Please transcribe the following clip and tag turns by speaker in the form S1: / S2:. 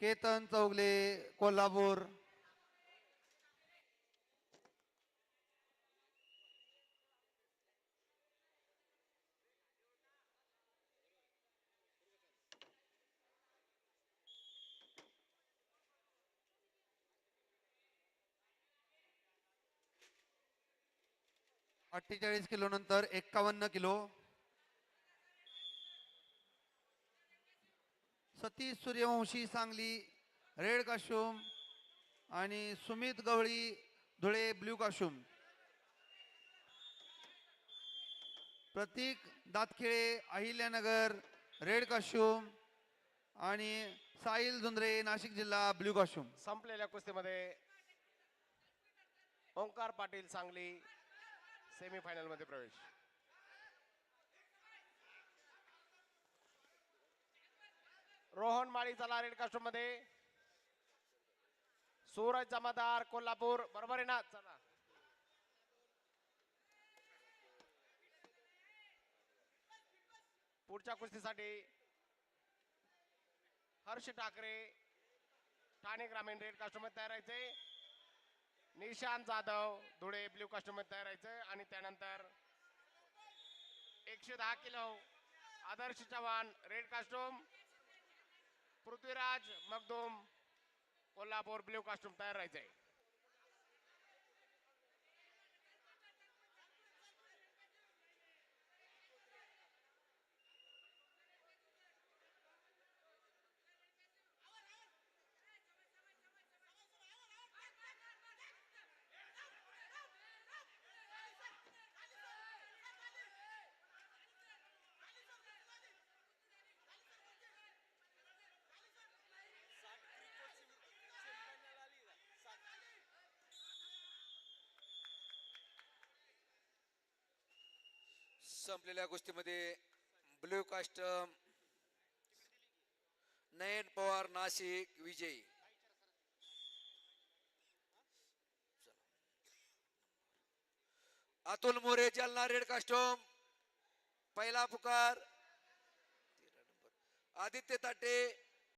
S1: केतन चौगले कोल्हापूर. अठ्ठेचाळीस किलो नंतर एक्कावन्न kilo. Satish Suryavanshi Sangli red costume आणि Sumit Gawali Dhule blue costume Prateek Datkhile Ahilyanagar red costume आणि साहिल झुंद्रे नाशिक जिल्हा ब्ल्यू काशूम
S2: संपलेल्या कुस्तीमध्ये ओंकार पाटील सांगली सेमीफायनलमध्ये प्रवेश. रोहन माळी चला रेड कास्टूममध्ये सूरज जमादार कोल्हापूर बरोबर आहे ना? चला. पुढच्या कुस्तीसाठी हर्ष ठाकरे ठाणे ग्रामीण रेड कास्टूममध्ये तयार राहायचे. निशांत जाधव धुळे ब्ल्यू कास्टूममध्ये तयार राहायचे. आणि त्यानंतर एकशे दहा kilo Adarsh Chavan red costume. Prithviraj Magdum Kolhapur blue costume तयार राहायचे
S3: संपलेल्या गोष्टीमध्ये ब्ल्यू कास्टम नयन पवार नाशिक विजयी. अतुल मोरे जालना रेड कास्टोम पहिला पुकार आदित्य ताटे